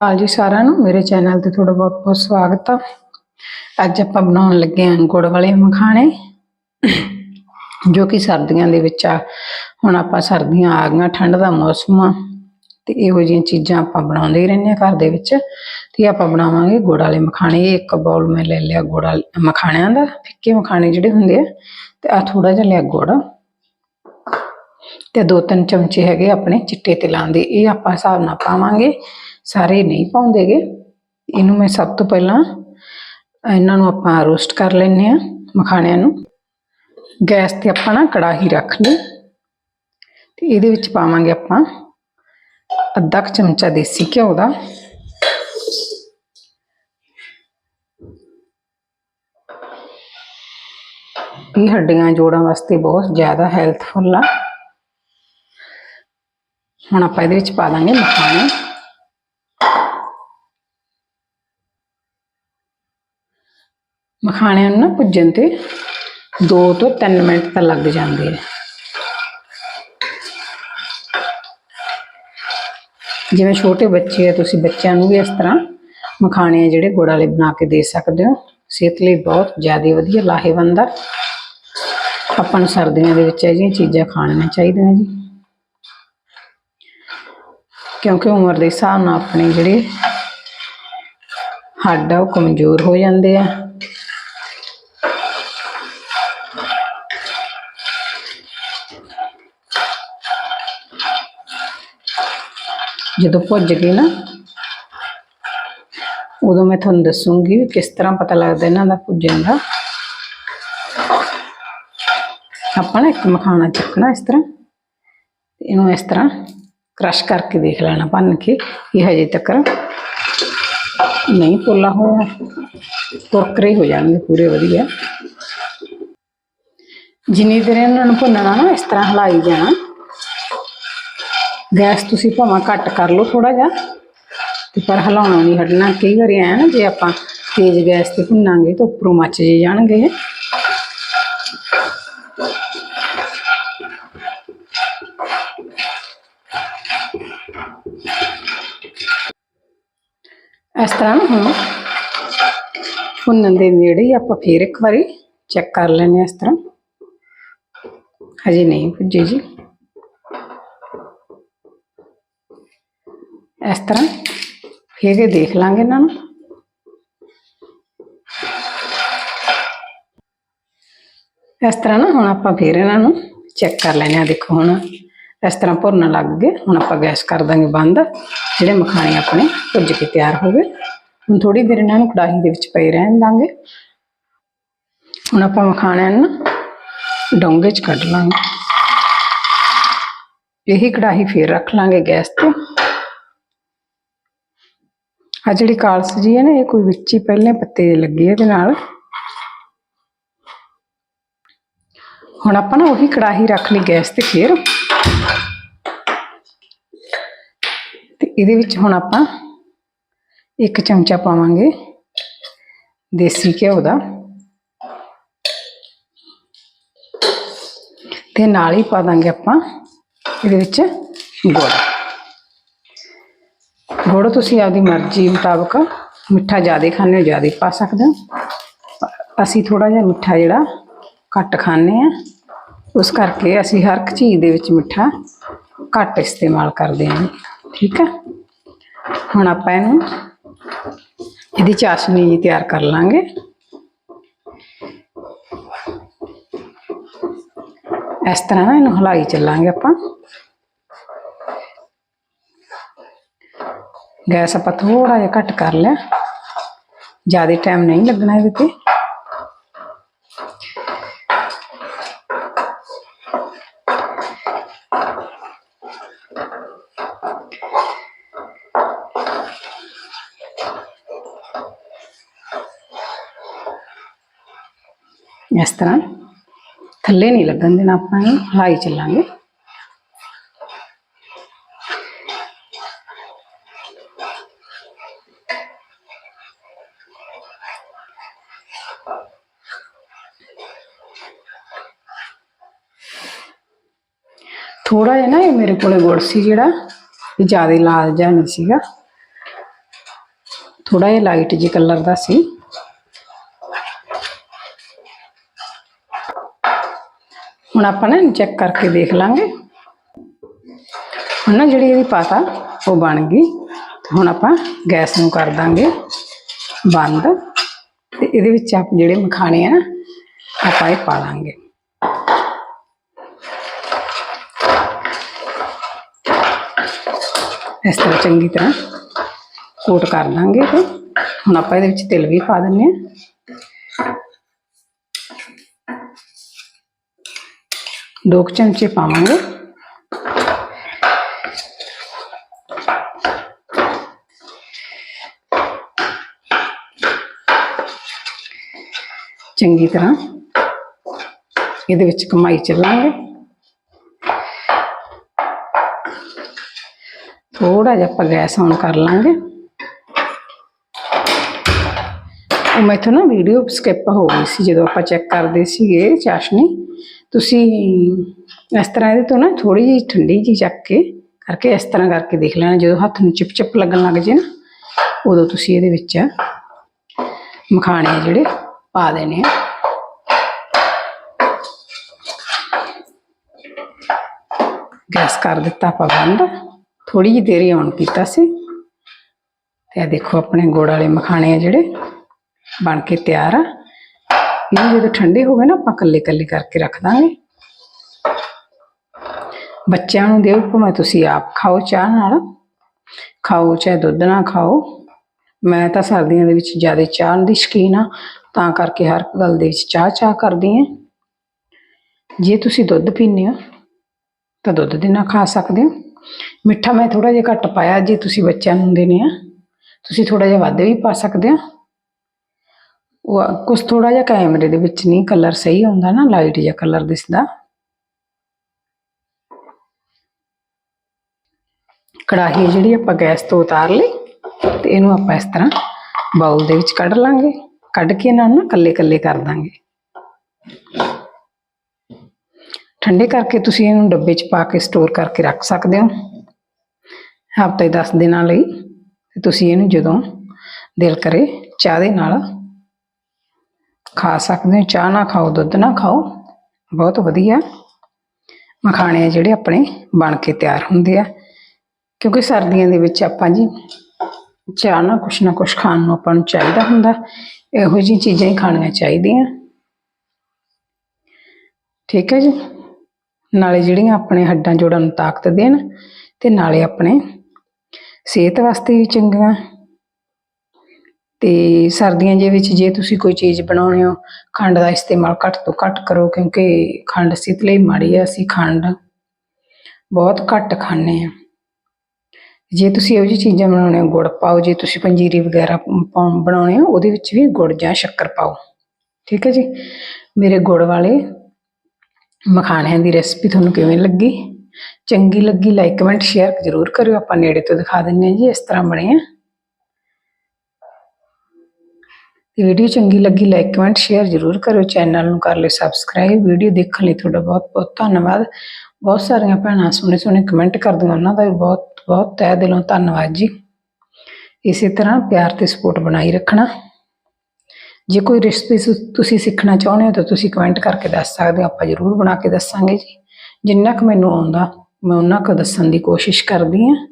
ਹਾਲ ਜੀ ਸਾਰਿਆਂ ਨੂੰ, ਮੇਰੇ ਚੈਨਲ ਤੇ ਤੁਹਾਡਾ ਬਹੁਤ ਬਹੁਤ ਸਵਾਗਤ ਆ। ਅੱਜ ਆਪਾਂ ਬਣਾਉਣ ਲੱਗੇ ਹਾਂ ਗੁੜ ਵਾਲੇ ਮਖਾਣੇ, ਜੋ ਕਿ ਸਰਦੀਆਂ ਦੇ ਵਿੱਚ ਆ। ਹੁਣ ਆਪਾਂ ਸਰਦੀਆਂ ਆ ਗਈਆਂ, ਠੰਡ ਦਾ ਮੌਸਮ ਆ, ਤੇ ਇਹੋ ਜਿਹੀਆਂ ਚੀਜ਼ਾਂ ਆਪਾਂ ਬਣਾਉਂਦੇ ਹੀ ਰਹਿੰਦੇ ਆ ਘਰ ਦੇ ਵਿੱਚ। ਤੇ ਆਪਾਂ ਬਣਾਵਾਂਗੇ ਗੁੜ ਵਾਲੇ ਮਖਾਣੇ। ਇਹ ਇੱਕ ਬਾਉਲ ਮੈਂ ਲੈ ਲਿਆ ਗੁੜ ਵਾਲੇ ਮਖਾਣਿਆਂ ਦਾ, ਫਿੱਕੇ ਮਖਾਣੇ ਜਿਹੜੇ ਹੁੰਦੇ ਆ। ਤੇ ਆ ਥੋੜਾ ਜਿਹਾ ਲਿਆ ਗੁੜ। ਤੇ ਦੋ ਤਿੰਨ ਚਮਚੇ ਹੈਗੇ ਆਪਣੇ ਚਿੱਟੇ ਤਿਲਾਂ ਦੇ। ਇਹ ਆਪਾਂ ਹਿਸਾਬ ਨਾਲ ਪਾਵਾਂਗੇ। ਸਾਰੇ ਨਹੀਂ ਪਾਉਂਦੇਗੇ। ਇਹਨੂੰ ਮੈਂ ਸਭ ਤੋਂ ਪਹਿਲਾਂ ਇਹਨਾਂ ਨੂੰ ਆਪਾਂ ਰੋਸਟ ਕਰ ਲੈਨੇ ਆ ਮਖਾਣਿਆਂ ਨੂੰ। ਗੈਸ ਤੇ ਆਪਾਂ ਨਾ ਕੜਾਹੀ ਰੱਖ ਲਈ। ਤੇ ਇਹਦੇ ਵਿੱਚ ਪਾਵਾਂਗੇ ਆਪਾਂ ਅੱਧਾ ਕੁ ਚਮਚਾ ਦੇਸੀ ਘਿਓ ਦਾ। ਇਹ ਹੱਡੀਆਂ ਜੋੜਾਂ ਵਾਸਤੇ ਬਹੁਤ ਜ਼ਿਆਦਾ ਹੈਲਥਫੁਲ ਆ। ਹੁਣ ਆਪਾਂ ਇਹਦੇ ਵਿੱਚ ਪਾ ਦਾਂਗੇ ਮਖਾਣੇ। ਮਖਾਣਿਆਂ ਨੂੰ ਨਾ ਭੁੱਜਣ ਤੇ 2 ਤੋਂ 3 ਮਿੰਟ ਤਾਂ ਲੱਗ ਜਾਂਦੇ ਆ। ਜਿਵੇਂ ਛੋਟੇ ਬੱਚੇ ਆ, ਤੁਸੀਂ ਬੱਚਿਆਂ ਨੂੰ ਵੀ ਇਸ ਤਰ੍ਹਾਂ ਮਖਾਣੇ ਜਿਹੜੇ ਗੁੜ ਵਾਲੇ ਬਣਾ ਕੇ ਦੇ ਸਕਦੇ ਹੋ। ਸਿਹਤ ਲਈ ਬਹੁਤ ਜ਼ਿਆਦਾ ਵਧੀਆ, ਲਾਹੇਵੰਦ ਆ। ਆਪਾਂ ਨੂੰ ਸਰਦੀਆਂ ਦੇ ਵਿੱਚ ਇਹ ਜਿਹੀਆਂ ਚੀਜ਼ਾਂ ਖਾਣੀਆਂ ਚਾਹੀਦੀਆਂ ਜੀ। ਕਿਉਂਕਿ ਉਮਰ ਦੇ ਹਿਸਾਬ ਨਾਲ ਆਪਣੇ ਜਿਹੜੇ ਹੱਡ ਆ, ਉਹ ਕਮਜ਼ੋਰ ਹੋ ਜਾਂਦੇ ਆ। ਜਦੋਂ ਭੁੱਜ ਗਏ ਨਾ, ਉਦੋਂ ਮੈਂ ਤੁਹਾਨੂੰ ਦੱਸੂਗੀ ਵੀ ਕਿਸ ਤਰ੍ਹਾਂ ਪਤਾ ਲੱਗਦਾ ਇਹਨਾਂ ਦਾ ਭੁੱਜਣ ਦਾ। ਆਪਾਂ ਨਾ ਇੱਕ ਮਖਾਣਾ ਚੱਕਣਾ ਇਸ ਤਰ੍ਹਾਂ ਇਹਨੂੰ ਇਸ ਤਰ੍ਹਾਂ ਕ੍ਰਸ਼ ਕਰਕੇ ਦੇਖ ਲੈਣਾ ਭੰਨ ਕੇ ਇਹ ਹਜੇ ਤੱਕ ਨਹੀਂ ਪੋਲਾ ਹੋਇਆ। ਤੁਰਕਰੇ ਹੋ ਜਾਣਗੇ ਪੂਰੇ ਵਧੀਆ। ਜਿੰਨੀ ਦੇਰ ਇਹਨਾਂ ਨੂੰ ਭੁੰਨਣਾ ਨਾ, ਇਸ ਤਰ੍ਹਾਂ ਹਿਲਾਈ ਜਾਣਾ। ਗੈਸ ਤੁਸੀਂ ਭਾਵੇਂ ਘੱਟ ਕਰ ਲਓ ਥੋੜਾ ਜਿਹਾ, ਤੇ ਪਰ ਹਿਲਾਉਣਾ ਨਹੀਂ ਹਟਣਾ। ਕਈ ਵਾਰੀ ਐ ਨਾ ਜੇ ਆਪਾਂ ਤੇਜ਼ ਗੈਸ ਤੇ ਭੁੰਨਾਂਗੇ ਤਾਂ ਉੱਪਰੋਂ ਮੱਚ ਜੇ ਜਾਣਗੇ ਇਹ। ਇਸ ਤਰ੍ਹਾਂ ਨਾ ਹੁਣ ਭੁੰਨਣ ਦੇ ਨੇੜੇ ਹੀ ਆਪਾਂ ਫੇਰ ਇੱਕ ਵਾਰੀ ਚੈੱਕ ਕਰ ਲੈਂਦੇ ਹਾਂ ਇਸ ਤਰ੍ਹਾਂ। ਹਜੇ ਨਹੀਂ ਭੁੱਜੇ ਜੀ। ਇਸ ਤਰ੍ਹਾਂ ਫੇਰ ਕੇ ਦੇਖ ਲਾਂਗੇ ਇਹਨਾਂ ਨੂੰ। ਇਸ ਤਰ੍ਹਾਂ ਨਾ ਹੁਣ ਆਪਾਂ ਫੇਰ ਇਹਨਾਂ ਨੂੰ ਚੈੱਕ ਕਰ ਲੈਣੇ ਆ ਦੇਖੋ ਹੁਣ ਇਸ ਤਰ੍ਹਾਂ ਭੁਰਨ ਲੱਗ ਗਏ। ਹੁਣ ਆਪਾਂ ਗੈਸ ਕਰ ਦਾਂਗੇ ਬੰਦ, ਜਿਹੜੇ ਮਖਾਣੇ ਆਪਣੇ ਭੁੱਜ ਕੇ ਤਿਆਰ ਹੋ ਗਏ। ਹੁਣ ਥੋੜੀ ਦੇਰ ਇਹਨਾਂ ਨੂੰ ਕੜਾਹੀ ਦੇ ਵਿੱਚ ਪਏ ਰਹਿਣ ਦਾਂਗੇ। ਹੁਣ ਆਪਾਂ ਮਖਾਣਿਆਂ ਨੂੰ ਡੋਂਗੇ 'ਚ ਕੱਢ ਲਾਂਗੇ। ਇਹੀ ਕੜਾਹੀ ਫੇਰ ਰੱਖ ਲਾਂਗੇ ਗੈਸ ਤੇ। ਆ ਜਿਹੜੀ ਕਾਲਸ ਜੀ ਹੈ ਨਾ, ਇਹ ਕੋਈ ਵਿੱਚ ਹੀ ਪਹਿਲੇ ਪੱਤੇ ਜਿਹੇ ਲੱਗੇ ਇਹਦੇ ਨਾਲ। ਹੁਣ ਆਪਾਂ ਨਾ ਉਹੀ ਕੜਾਹੀ ਰੱਖ ਲਈ ਗੈਸ ਤੇ ਫੇਰ। ਤੇ ਇਹਦੇ ਵਿੱਚ ਹੁਣ ਆਪਾਂ ਇੱਕ ਚਮਚਾ ਪਾਵਾਂਗੇ ਦੇਸੀ ਘਿਓ ਦਾ। ਤੇ ਨਾਲ ਹੀ ਪਾ ਦਾਂਗੇ ਆਪਾਂ ਇਹਦੇ ਵਿੱਚ ਗੁੜ। ਗੁੜ ਤੁਸੀਂ ਆਪਦੀ ਮਰਜ਼ੀ ਮੁਤਾਬਕ ਮਿੱਠਾ ਜ਼ਿਆਦਾ ਖਾਂਦੇ ਹੋ, ਜ਼ਿਆਦਾ ਪਾ ਸਕਦੇ ਹੋ। ਅਸੀਂ ਥੋੜਾ ਜਿਹਾ ਮਿੱਠਾ ਜਿਹੜਾ ਘੱਟ ਖਾਂਦੇ ਆ ਉਸ ਕਰਕੇ ਅਸੀਂ ਹਰ ਇੱਕ ਚੀਜ਼ ਦੇ ਵਿੱਚ ਮਿੱਠਾ ਘੱਟ ਇਸਤੇਮਾਲ ਕਰਦੇ ਹਾਂ। ਠੀਕ ਹੈ? ਹੁਣ ਆਪਾਂ ਇਹਨੂੰ ਇਹਦੀ ਚਾਸ਼ਨੀ ਜੀ ਤਿਆਰ ਕਰ ਲਾਂਗੇ। ਇਸ ਤਰ੍ਹਾਂ ਨਾ ਇਹਨੂੰ ਹਲਾਈ ਚੱਲਾਂਗੇ ਆਪਾਂ। ਗੈਸ ਆਪਾਂ ਥੋੜਾ ਜਿਹਾ ਘੱਟ ਕਰ ਲਿਆ ਜ਼ਿਆਦਾ ਟਾਈਮ ਨਹੀਂ ਲੱਗਣਾ ਇਹਦੇ ਤੇ ਇਸ ਤਰ੍ਹਾਂ ਥੱਲੇ ਨਹੀਂ ਲੱਗਣ ਦੇਣਾ ਆਪਾਂ ਇਹਨੂੰ ਥੋੜਾ ਜਿਹਾ ਨਾ ਇਹ ਮੇਰੇ ਕੋਲੇ ਗੁੜ ਸੀ ਜਿਹੜਾ ਇਹ ਜ਼ਿਆਦਾ ਲਾਲ ਜਿਹਾ ਨਹੀਂ ਸੀਗਾ। ਥੋੜਾ ਜਿਹਾ ਲਾਈਟ ਜੀ ਕਲਰ ਦਾ ਸੀ। ਹੁਣ ਆਪਾਂ ਨਾ ਚੈੱਕ ਕਰਕੇ ਦੇਖ ਲਾਂਗੇ। ਹੁਣ ਨਾ ਜਿਹੜੀ ਇਹਦੀ ਪਾਤਾ, ਉਹ ਬਣ ਗਈ। ਹੁਣ ਆਪਾਂ ਗੈਸ ਨੂੰ ਕਰ ਦਾਂਗੇ ਬੰਦ। ਤੇ ਇਹਦੇ ਵਿੱਚ ਆਪ ਜਿਹੜੇ ਮਖਾਣੇ ਆ ਨਾ, ਆਪਾਂ ਇਹ ਪਾ ਲਾਂਗੇ। ਇਸ ਤਰ੍ਹਾਂ ਚੰਗੀ ਤਰ੍ਹਾਂ ਕੋਟ ਕਰ ਲਾਂਗੇ ਤੇ ਹੁਣ ਆਪਾਂ ਇਹਦੇ ਵਿੱਚ ਤਿਲ ਵੀ ਪਾ ਦਿੰਨੇ ਆ ਦੋ ਕੁ ਚਮਚੇ ਪਾਵਾਂਗੇ। ਚੰਗੀ ਤਰ੍ਹਾਂ ਇਹਦੇ ਵਿੱਚ ਕਮਾਈ ਚੱਲਾਂਗੇ ਥੋੜਾ ਜਿਹਾ ਆਪਾਂ ਗੈਸ ਔਨ ਕਰ ਲਾਂਗੇ। ਉਹ ਮੈਥੋਂ ਨਾ ਵੀਡੀਓ ਸਕਿਪ ਹੋ ਗਈ ਸੀ, ਜਦੋਂ ਆਪਾਂ ਚੈੱਕ ਕਰਦੇ ਸੀਗੇ ਚਾਸ਼ਨੀ। ਤੁਸੀਂ ਇਸ ਤਰ੍ਹਾਂ ਇਹਦੇ ਤੋਂ ਨਾ ਥੋੜੀ ਜਿਹੀ ਠੰਡੀ ਜਿਹੀ ਚੱਕ ਕੇ ਕਰਕੇ ਇਸ ਤਰ੍ਹਾਂ ਕਰਕੇ ਦੇਖ ਲੈਣਾ, ਜਦੋਂ ਹੱਥ ਨੂੰ ਚਿਪਚਿਪ ਲੱਗਣ ਲੱਗ ਜੇ ਨਾ, ਉਦੋਂ ਤੁਸੀਂ ਇਹਦੇ ਵਿੱਚ ਮਖਾਣੇ ਜਿਹੜੇ ਪਾ ਦੇਣੇ ਆ। ਗੈਸ ਕਰ ਦਿੱਤਾ ਆਪਾਂ ਬੰਦ। ਥੋੜੀ ਜਿਹੀ ਦੇਰੀ ਔਨ ਕੀਤਾ ਸੀ। ਤੇ ਆ ਦੇਖੋ ਆਪਣੇ ਗੁੜ ਵਾਲੇ ਮਖਾਣੇ ਆ ਜਿਹੜੇ, ਬਣ ਕੇ ਤਿਆਰ ਆ। ਇਹ ਜਦੋਂ ਠੰਡੇ ਹੋ ਗਏ ਨਾ, ਆਪਾਂ ਕੱਲੇ ਕੱਲੇ ਕਰਕੇ ਰੱਖ ਦਾਂਗੇ। ਬੱਚਿਆਂ ਨੂੰ ਦਿਓ ਭਾਵੇਂ ਤੁਸੀਂ ਆਪ ਖਾਓ ਚਾਹ ਨਾਲ। ਖਾਓ, ਚਾਹੇ ਦੁੱਧ ਨਾਲ ਖਾਓ। ਮੈਂ ਤਾਂ ਸਰਦੀਆਂ ਦੇ ਵਿੱਚ ਜ਼ਿਆਦਾ ਚਾਹ ਦੀ ਸ਼ੌਕੀਨ ਆ, ਤਾਂ ਕਰਕੇ ਹਰ ਗੱਲ ਦੇ ਵਿੱਚ ਚਾਹ ਚਾਹ ਕਰਦੀ ਹਾਂ। ਜੇ ਤੁਸੀਂ ਦੁੱਧ ਪੀਂਦੇ ਹੋ, ਤਾਂ ਦੁੱਧ ਦੇ ਨਾਲ ਖਾ ਸਕਦੇ ਹੋ। ਮਿੱਠਾ ਮੈਂ ਥੋੜਾ ਜਿਹਾ ਘੱਟ ਪਾਇਆ, ਜੇ ਤੁਸੀਂ ਬੱਚਿਆਂ ਨੂੰ ਦੇਣੇ ਆ। ਤੁਸੀਂ ਥੋੜਾ ਜਿਹਾ ਵੱਧ ਵੀ ਪਾ ਸਕਦੇ ਹੋ। ਉਹ ਕੁਛ ਥੋੜਾ ਜਿਹਾ ਕੈਮਰੇ ਦੇ ਵਿੱਚ ਨਹੀਂ, ਕਲਰ ਸਹੀ ਆਉਂਦਾ ਨਾ, ਲਾਈਟ ਜਿਹਾ ਕਲਰ ਦਿਸਦਾ। ਕੜਾਹੀ ਜਿਹੜੀ ਆਪਾਂ ਗੈਸ ਤੋਂ ਉਤਾਰ ਲਈ, ਤੇ ਇਹਨੂੰ ਆਪਾਂ ਇਸ ਤਰ੍ਹਾਂ ਬਾਉਲ ਦੇ ਵਿੱਚ ਕੱਢ ਲਾਂਗੇ। ਕੱਢ ਕੇ ਇਹਨਾਂ ਨੂੰ ਨਾ ਕੱਲੇ ਕੱਲੇ ਕਰ ਦਾਂਗੇ। ਠੰਡੇ ਕਰਕੇ ਤੁਸੀਂ ਇਹਨੂੰ ਡੱਬੇ 'ਚ ਪਾ ਕੇ ਸਟੋਰ ਕਰਕੇ ਰੱਖ ਸਕਦੇ ਹੋ। ਹਫ਼ਤੇ 10 ਦਿਨਾਂ ਲਈ ਤੇ ਤੁਸੀਂ ਇਹਨੂੰ ਜਦੋਂ ਦਿਲ ਕਰੇ ਚਾਹ ਦੇ ਨਾਲ ਖਾ ਸਕਦੇ ਹੋ। ਚਾਹ ਨਾ ਖਾਓ, ਦੁੱਧ ਨਾ ਖਾਓ, ਬਹੁਤ ਵਧੀਆ ਮਖਾਣੇ ਆ ਜਿਹੜੇ ਆਪਣੇ ਬਣ ਕੇ ਤਿਆਰ ਹੁੰਦੇ ਆ। ਕਿਉਂਕਿ ਸਰਦੀਆਂ ਦੇ ਵਿੱਚ ਆਪਾਂ ਜੀ ਚਾਹ ਨਾਲ ਕੁਛ ਨਾ ਕੁਛ ਖਾਣ ਨੂੰ ਆਪਾਂ ਨੂੰ ਚਾਹੀਦਾ ਹੁੰਦਾ, ਇਹੋ ਜਿਹੀ ਚੀਜ਼ਾਂ ਹੀ ਖਾਣੀਆਂ ਚਾਹੀਦੀਆਂ। ਠੀਕ ਹੈ ਜੀ। ਨਾਲੇ ਜਿਹੜੀਆਂ ਆਪਣੇ ਹੱਡਾਂ ਜੋੜਾਂ ਨੂੰ ਤਾਕਤ ਦੇਣ ਤੇ ਨਾਲੇ ਆਪਣੇ ਸਿਹਤ ਵਾਸਤੇ ਵੀ ਚੰਗੀਆਂ। ਤੇ ਸਰਦੀਆਂ ਦੇ ਵਿੱਚ ਜੇ ਤੁਸੀਂ ਕੋਈ ਚੀਜ਼ ਬਣਾਉਣੇ ਹੋ, ਖੰਡ ਦਾ ਇਸਤੇਮਾਲ ਘੱਟ ਤੋਂ ਘੱਟ ਕਰੋ, ਕਿਉਂਕਿ ਖੰਡ ਸਿਹਤ ਲਈ ਮਾੜੀ ਹੈ ਅਸੀਂ ਖੰਡ ਬਹੁਤ ਘੱਟ ਖਾਂਦੇ ਆ। ਜੇ ਤੁਸੀਂ ਇਹੋ ਜਿਹੀ ਚੀਜ਼ਾਂ ਬਣਾਉਣੇ ਹੋ, ਗੁੜ ਪਾਓ, ਜੇ ਤੁਸੀਂ ਪੰਜੀਰੀ ਵਗੈਰਾ ਪਾਉ- ਬਣਾਉਣੇ ਹੋ, ਉਹਦੇ ਵਿੱਚ ਵੀ ਗੁੜ ਜਾਂ ਸ਼ੱਕਰ ਪਾਓ। ਠੀਕ ਹੈ ਜੀ? ਮੇਰੇ ਗੁੜ ਵਾਲੇ ਮਖਾਣਿਆਂ ਦੀ ਰੈਸਪੀ ਤੁਹਾਨੂੰ ਕਿਵੇਂ ਲੱਗੀ? ਚੰਗੀ ਲੱਗੀ ਲਾਈਕ ਕਮੈਂਟ ਸ਼ੇਅਰ ਜ਼ਰੂਰ ਕਰਿਓ। ਆਪਾਂ ਨੇੜੇ ਤੋਂ ਦਿਖਾ ਦਿੰਨੇ ਆ ਜੀ, ਇਸ ਤਰ੍ਹਾਂ ਬਣੇ ਆ। ਤੇ ਵੀਡੀਓ ਚੰਗੀ ਲੱਗੀ ਲਾਈਕ ਕਮੈਂਟ ਸ਼ੇਅਰ ਜ਼ਰੂਰ ਕਰਿਓ। ਚੈਨਲ ਨੂੰ ਕਰ ਲਿਓ ਸਬਸਕ੍ਰਾਈਬ ਵੀਡੀਓ ਦੇਖਣ ਲਈ ਤੁਹਾਡਾ ਬਹੁਤ ਬਹੁਤ ਧੰਨਵਾਦ। ਬਹੁਤ ਸਾਰੀਆਂ ਭੈਣਾਂ ਸੋਹਣੇ ਸੋਹਣੇ ਕਮੈਂਟ ਕਰਦੀਆਂ, ਉਹਨਾਂ ਦਾ ਵੀ ਬਹੁਤ ਬਹੁਤ ਤਹਿ ਦਿਲੋਂ ਧੰਨਵਾਦ ਜੀ। ਇਸੇ ਤਰ੍ਹਾਂ ਪਿਆਰ ਤੇ ਸਪੋਰਟ ਬਣਾਈ ਰੱਖਣਾ। ਜੇ ਕੋਈ ਰੈਸਪੀ ਤੁਸੀਂ ਸਿੱਖਣਾ ਚਾਹੁੰਦੇ ਹੋ ਤਾਂ ਤੁਸੀਂ ਕਮੈਂਟ ਕਰਕੇ ਦੱਸ ਸਕਦੇ ਹੋ, ਆਪਾਂ ਜ਼ਰੂਰ ਬਣਾ ਕੇ ਦੱਸਾਂਗੇ ਜੀ। ਜਿੰਨਾ ਕੁ ਮੈਨੂੰ ਆਉਂਦਾ, ਮੈਂ ਉਹਨਾਂ ਕੁ ਦੱਸਣ ਦੀ ਕੋਸ਼ਿਸ਼ ਕਰਦੀ ਹਾਂ।